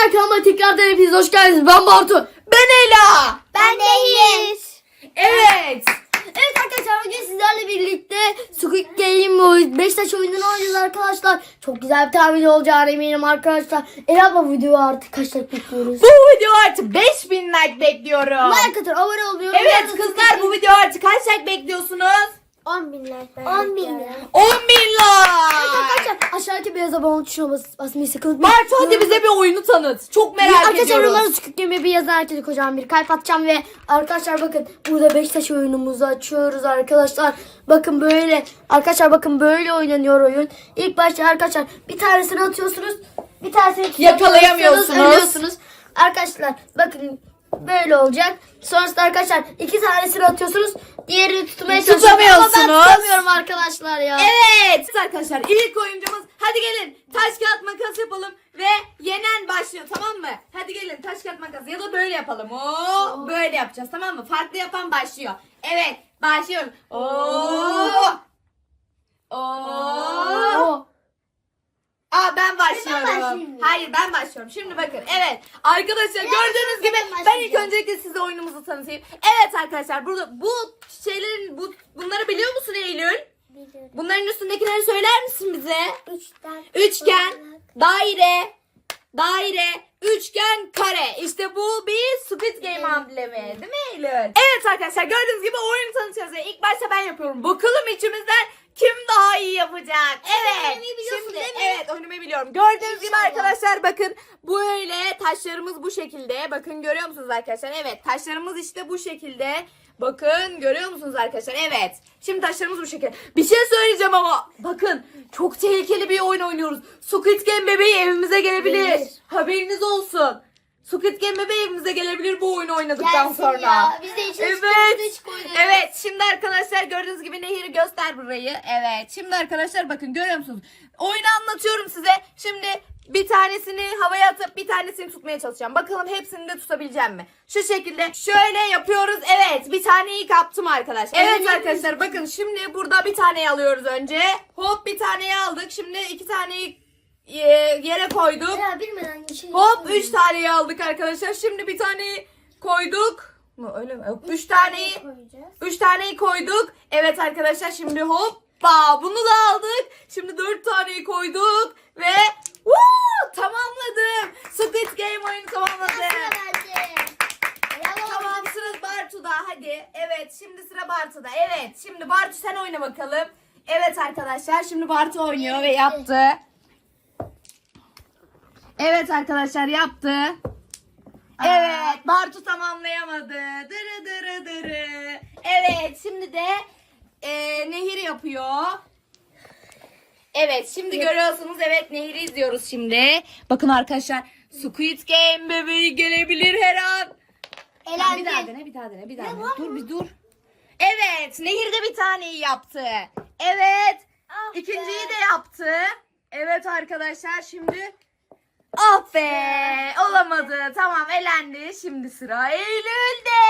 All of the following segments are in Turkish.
Arkadaşlar kanalıma tekrardan hepiniz hoş geldiniz. Ben Bartu. Ben Ela. Ben Nehir. Evet. Evet arkadaşlar bugün sizlerle birlikte Squid Game Beşiktaş oyununu oynayacağız arkadaşlar. Çok güzel bir tahmin olacağına eminim arkadaşlar. Ela bu video artık kaç like bekliyoruz? Bu video artık 5000 like bekliyorum. Like atın abone oluyorum. Evet kızlar bu video artık kaç like bekliyorsunuz? 10 bin like. 10 bin 10 bin like. arkadaşlar aşağıdaki beyaz abone tuşuna bas, basmayı sakın unutmayın. Bartu hadi bize bir oyunu tanıt. Çok merak Arkadaşlar ediyoruz. yorumlara Squid Game'e bir yazan herkese kocaman bir kalp atacağım ve arkadaşlar bakın burada Beşiktaş oyunumuzu açıyoruz arkadaşlar. Bakın böyle arkadaşlar bakın böyle oynanıyor oyun. İlk başta arkadaşlar bir tanesini atıyorsunuz. Bir tanesini Yakalayamıyorsunuz. ölüyorsunuz. Arkadaşlar bakın böyle olacak. Sonrasında arkadaşlar iki tanesini atıyorsunuz. Diğerini tutmaya çalışıyorsunuz. Ama ben Tutamıyorsunuz. tutamıyorum arkadaşlar ya. Evet arkadaşlar ilk oyuncumuz hadi gelin taş kağıt makas yapalım ve yenen başlıyor tamam mı? Hadi gelin taş kağıt makas ya da böyle yapalım. Oo, böyle yapacağız tamam mı? Farklı yapan başlıyor. Evet başlıyoruz. Oo. Oo. Oo. Aa ben başlıyorum. Hayır ben başlıyorum. Şimdi bakın evet arkadaşlar gördüğünüz gibi ben ilk öncelikle size oyunumuzu tanıtayım. Evet arkadaşlar burada bu şeylerin bu bunları biliyor musun Eylül? Bunların üstündekileri söyler misin bize? Üçten. Üçgen, daire, daire, üçgen, kare. İşte bu bir Squid Game amblemi. Değil mi Eylül? Evet arkadaşlar gördüğünüz gibi oyunu tanıtacağız. İlk başta ben yapıyorum. Bakalım içimizden kim daha iyi yapacak? Evet. oynamayı biliyorsun Şimdi, değil mi? Evet oynamayı biliyorum. Gördüğünüz gibi İnşallah. arkadaşlar bakın böyle taşlarımız bu şekilde. Bakın görüyor musunuz arkadaşlar? Evet taşlarımız işte bu şekilde. Bakın görüyor musunuz arkadaşlar? Evet. Şimdi taşlarımız bu şekilde. Bir şey söyleyeceğim ama bakın çok tehlikeli bir oyun oynuyoruz. Squid Game bebeği evimize gelebilir. Gelir. Haberiniz olsun. Squid Game bebeği evimize gelebilir bu oyunu oynadıktan Gelsin sonra. ya. Biz de içine Evet. hiç koyduk. Evet şimdi arkadaşlar gördüğünüz gibi Nehir'i göster burayı. Evet şimdi arkadaşlar bakın görüyor musunuz? Oyunu anlatıyorum size. Şimdi bir tanesini havaya atıp bir tanesini tutmaya çalışacağım. Bakalım hepsini de tutabileceğim mi? Şu şekilde şöyle yapıyoruz. Evet bir taneyi kaptım arkadaşlar. Evet arkadaşlar bakın şimdi burada bir taneyi alıyoruz önce. Hop bir taneyi aldık. Şimdi iki taneyi yere koyduk. Ya bilmeden şey Hop 3 taneyi aldık arkadaşlar. Şimdi bir taneyi koyduk. Mu öyle mi? Yok, Üç taneyi koyacağız. 3 taneyi koyduk. Evet arkadaşlar şimdi hoppa bunu da aldık. Şimdi 4 taneyi koyduk ve Woo! tamamladım. Squid Game oyunu tamamladım. Tamam sıra Bartu'da hadi. Evet şimdi sıra Bartu'da. Evet şimdi Bartu sen oyna bakalım. Evet arkadaşlar şimdi Bartu oynuyor ve yaptı. Evet arkadaşlar yaptı. Evet Bartu tamamlayamadı. Dırı dırı dırı. Evet şimdi de e, Nehir yapıyor. Evet şimdi görüyorsunuz evet Nehir'i izliyoruz şimdi. Bakın arkadaşlar Squid Game bebeği gelebilir her an. Tamam, bir daha dene, bir daha dene, bir daha dene. Dur, bir dur. Evet, Nehir de bir taneyi yaptı. Evet, Ah ikinciyi de yaptı. Evet arkadaşlar, şimdi... Ah be, olamadı. Tamam, elendi. Şimdi sıra Eylül'de.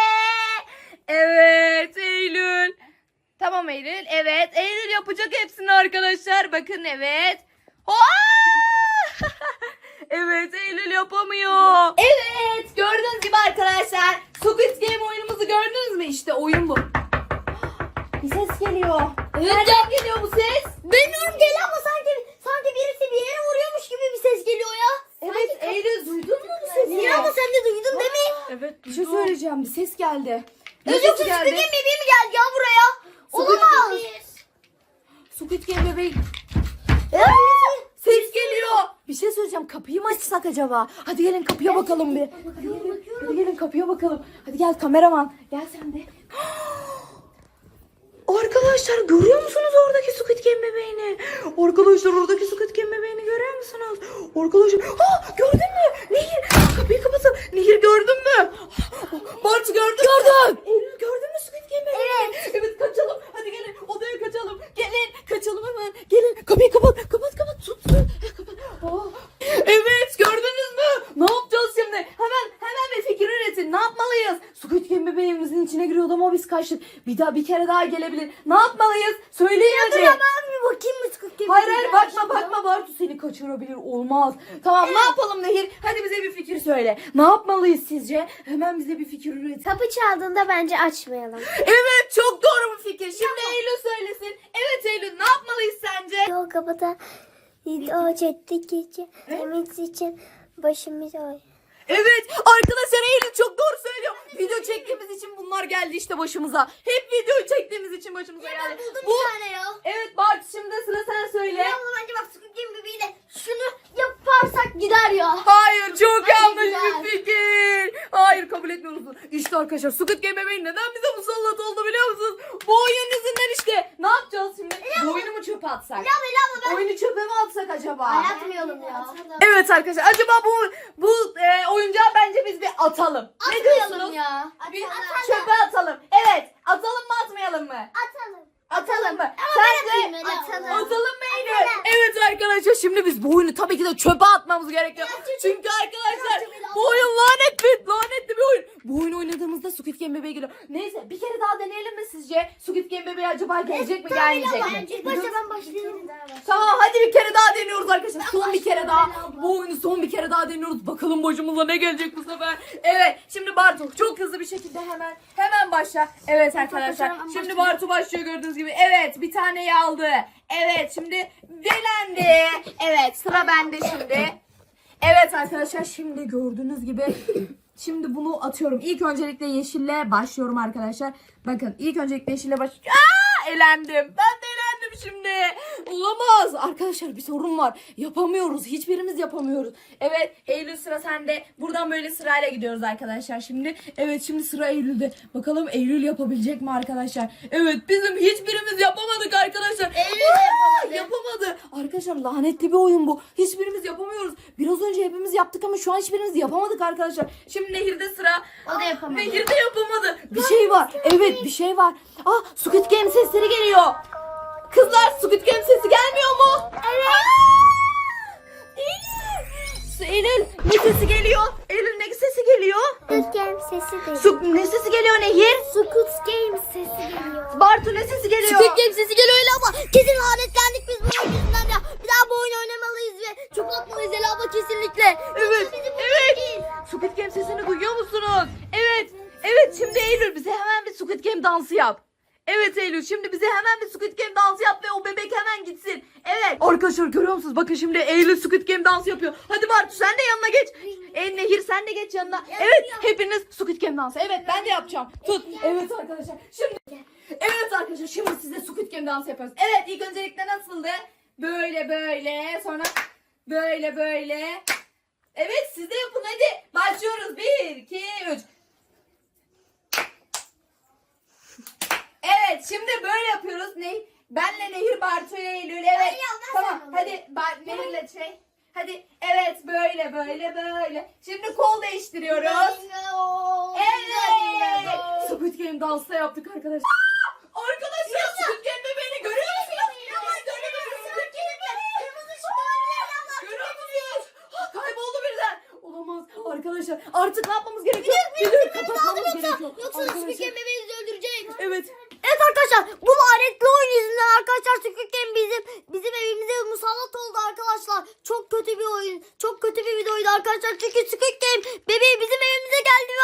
Evet, Eylül. Tamam Eylül, evet. Eylül yapacak hepsini arkadaşlar. Bakın, evet. Evet, Eylül yapamıyor. Evet, gördüğünüz gibi arkadaşlar. Squid Game oyunumuzu gördünüz mü? İşte oyun bu. Bir ses geliyor. Nereden geliyor bu ses? Bilmiyorum geliyor ama sanki sanki birisi bir yere vuruyormuş gibi bir ses geliyor ya. Evet, Eylül duydun mu bu sesi? Ya ama sen de duydun değil mi? Evet, bir şey söyleyeceğim. Bir ses geldi. Ne Yoksa sesi Squid Game bebeği mi geldi ya buraya? Olamaz. Squid Game bebeği. Ses geliyor. Bir şey söyleyeceğim. Kapıyı mı açsak acaba? Hadi gelin kapıya bakalım bir. Hadi gelin, hadi gelin kapıya bakalım. Hadi gel kameraman. Gel sen de. Arkadaşlar görüyor musunuz oradaki Squid Game bebeğini? Arkadaşlar oradaki Squid Game bebeğini görüyor musunuz? Arkadaşlar ha gördün mü? Nehir kapıyı kapatın. Nehir gördün mü? Bartu gördün mü? Gördüm. Eylül gördün mü Squid Game bebeğini? Evet. Evet kaçalım. Hadi gelin odaya kaçalım. Gelin kaçalım hemen. Gelin kapıyı kapat. Kapat kapat. Tut. Kapat. Aa. Evet gördünüz mü? Ne yapacağız şimdi? Hemen hemen bir fikir üretin. Ne yapmalıyız? Squid Game bebeğimizin içine giriyordu ama biz kaçtık. Bir daha bir kere daha gelebilir. Ne yapmalıyız? Söyleyin hadi. Dur ya ben bir bakayım mı Squid Game? Hayır hayır Bartu seni kaçırabilir olmaz. Tamam ne yapalım Nehir? Hadi bize bir fikir söyle. Ne yapmalıyız sizce? Hemen bize bir fikir üret. Kapı çaldığında bence açmayalım. Evet çok doğru bir fikir. Şimdi Eylül söylesin. Evet Eylül ne yapmalıyız sence? O kapıda o ciddi gece temiz için başımız ağrıyor. Evet arkadaşlar Eylül çok doğru söylüyor. Video çektiğimiz için bunlar geldi işte başımıza. Hep video çektiğimiz için başımıza geldi. buldum Bu... bir tane ya. Evet Bart şimdi sıra sen söyle. Ya ama bence bak Squid Game bebeğiyle şunu yaparsak gider ya. Hayır çok yanlış güzel. bir fikir. Kabul etmiyoruz. İşte arkadaşlar Squid Game bebeği neden bize musallat oldu biliyor musunuz? Bu oyun yüzünden işte. Ne yapacağız şimdi? Bu oyunu mu çöpe atsak? Ya Bela ben Oyunu çöpe mi atsak acaba? atmayalım ya. Evet arkadaşlar acaba bu bu e, oyuncağı bence biz bir atalım. ne Atmayalım diyorsunuz? ya. Bir Atalım. çöpe atalım. Evet atalım mı atmayalım mı? Atalım. Atalım mı? Sence atayım Ela. Atalım. Atalım mı Eylül? Evet arkadaşlar şimdi biz bu oyunu tabii ki de çöpe atmamız gerekiyor. Çünkü arkadaşlar bu oyun lanetli bir oyun. Bu oyunu oynadığımızda Squid Game bebeği geliyor. Neyse bir kere daha deneyelim mi sizce? Squid Game bebeği acaba gelecek mi gelmeyecek mi? İlk başta ben başlayayım. Tamam hadi bir kere daha deniyoruz arkadaşlar. Son bir kere daha. Bu oyunu son bir kere daha deniyoruz. Bakalım başımıza ne gelecek bu sefer. Evet şimdi Bartu çok hızlı bir şekilde hemen hemen başla. Evet arkadaşlar. Şimdi Bartu başlıyor gördüğünüz gibi. Evet bir taneyi aldı. Evet şimdi delendi. Evet sıra bende şimdi. Evet arkadaşlar şimdi gördüğünüz gibi şimdi bunu atıyorum. İlk öncelikle yeşille başlıyorum arkadaşlar. Bakın ilk öncelikle yeşille baş... Aa, elendim. Ben de elendim şimdi. Olamaz. Arkadaşlar bir sorun var. Yapamıyoruz. Hiçbirimiz yapamıyoruz. Evet Eylül sıra sende. Buradan böyle sırayla gidiyoruz arkadaşlar şimdi. Evet şimdi sıra Eylül'de. Bakalım Eylül yapabilecek mi arkadaşlar? Evet bizim hiçbirimiz yapamadık arkadaşlar. Eylül yapamadı. yapamadı. Arkadaşlar lanetli bir oyun bu. Hiçbirimiz yapamıyoruz. Biraz önce hepimiz yaptık ama şu an hiçbirimiz yapamadık arkadaşlar. Şimdi Nehir'de sıra. O da yapamadı. Nehir'de yapamadı. Bir şey var. Evet bir şey var. Ah Squid Game sesleri geliyor. Kızlar Squid Game sesi gelmiyor mu? Evet. Eylül. Eylül ne sesi geliyor? Eylül ne sesi geliyor? Squid Game sesi değil. Su, ne sesi geliyor Nehir? Squid Game sesi geliyor. Bartu ne sesi geliyor? Squid Game sesi geliyor öyle ama kesin lanetlendik biz bu oyun yüzünden ya. Bir daha bu oyunu oynamalıyız ve çok atmalıyız Ela abla kesinlikle. Evet, evet. Squid Game sesini duyuyor musunuz? Evet, evet. Şimdi Eylül bize hemen bir Squid Game dansı yap. Evet Eylül şimdi bize hemen bir Squid Game dansı yap ve o bebek hemen gitsin. Evet. Arkadaşlar görüyor musunuz? Bakın şimdi Eylül Squid Game dansı yapıyor. Hadi Bartu sen de yanına geç. E, Nehir sen de geç yanına. Evet hepiniz Squid Game dansı. Evet ben de yapacağım. Tut. Evet arkadaşlar şimdi. Evet arkadaşlar şimdi size Squid Game dansı yapıyoruz. Evet ilk öncelikle nasıldı? Böyle böyle sonra böyle böyle. Evet siz de yapın hadi. Başlıyoruz. 1, 2, 3. Evet şimdi böyle yapıyoruz. Ne? Benle Nehir, Bartu ile Eylül. Evet. Hayır, Tamam hadi Bar Nehir'le şey. Hadi evet böyle böyle böyle. Şimdi kol değiştiriyoruz. Evet. Squid Game dansı da yaptık arkadaşlar. Arkadaşlar Squid Game bebeğini görüyor musunuz? Squid Game Görüyor musunuz? Ha, Kayboldu birden. Olamaz arkadaşlar. Artık ne yapmamız gerekiyor? Videoyu kapatmamız gerekiyor. Yoksa Squid Game bebeği bizi öldürecek. Evet. Evet arkadaşlar bu lanetli oyun yüzünden arkadaşlar Squid bizim bizim evimize musallat oldu arkadaşlar. Çok kötü bir oyun. Çok kötü bir videoydu arkadaşlar. Çünkü Squid Game bebeği bizim evimize geldi ve